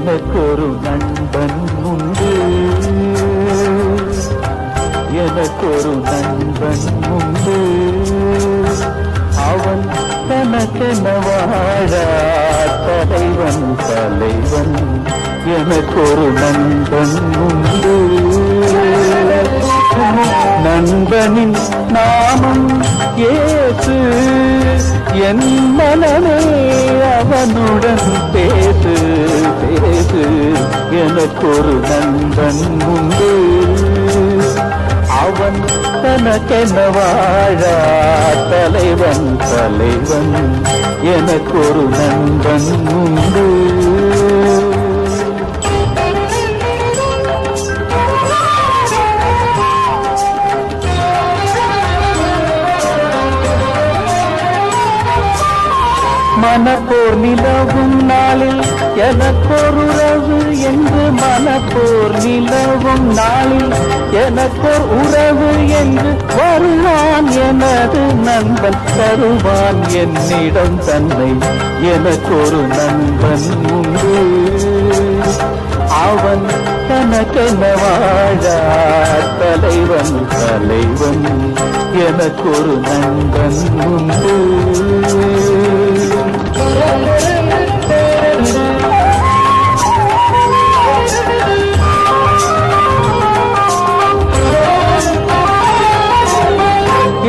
எனக்கொரு நண்பன் உண்டு. எனக்கொரு நண்பன் உண்டு. அவன் தனக்கென வாழா தலைவன் தலைவன். எனக்கொரு நண்பன் உண்டு. நண்பனின் நாமம் ஏசு. என் மனமே அவனுடன் பேசு பேசு. எனக்கொரு நண்பன் உண்டு. அவன் தனக்கென வாழ தலைவன் தலைவன். எனக்கொரு நண்பன் உண்டு. மனப்போர் நிலவும் நாளில் எனக்கொருறவு என்று மனப்போர் நிலவும் நாளில் எனக்கோர் உறவு என்று வருவான் எனது நண்பன் தருவான் என்னிடம் தன்னை எனக்கொரு நண்பன் உண்டு. அவன் தனக்கென வாழா தலைவன் தலைவன் எனக்கொரு நண்பன் உண்டு.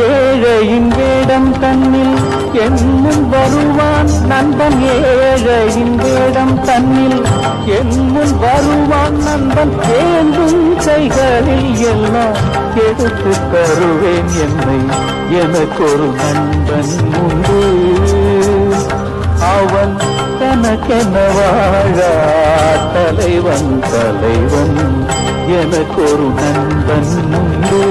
ஏழையின் வேடம் தன்னில் என்னும் வருவான் நண்பன். ஏழையின் வேடம் தன்னில் என்னும் வருவான் நண்பன். ஏந்தும் கைகளில் எல்லாம் எடுத்து தருவேன் என்னை. எனக்கு ஒரு நண்பன் உண்டு. தனக்கென வாழா தலைவன் தலைவன் ஒரு நண்பன் உண்டு.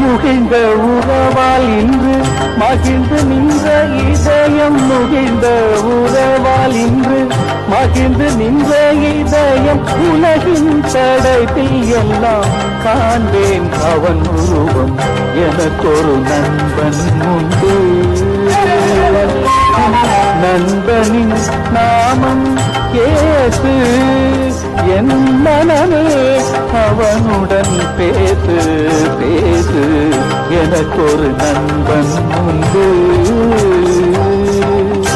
முகிழ்ந்த உறவால் இன்று மகிழ்ந்து நீ இதயம் முகிழ்ந்த உறவால் இன்று மகிழ்ந்து நின்ற இதயம் உலகின் தடத்தில் எல்லாம் காண்பேன் அவன் உருவம். எனக்கொரு நண்பன் உண்டு. நண்பனின் நாமம் கேசு என் மனமே அவனுடன் பேசு பேசு எனக்கொரு நண்பன்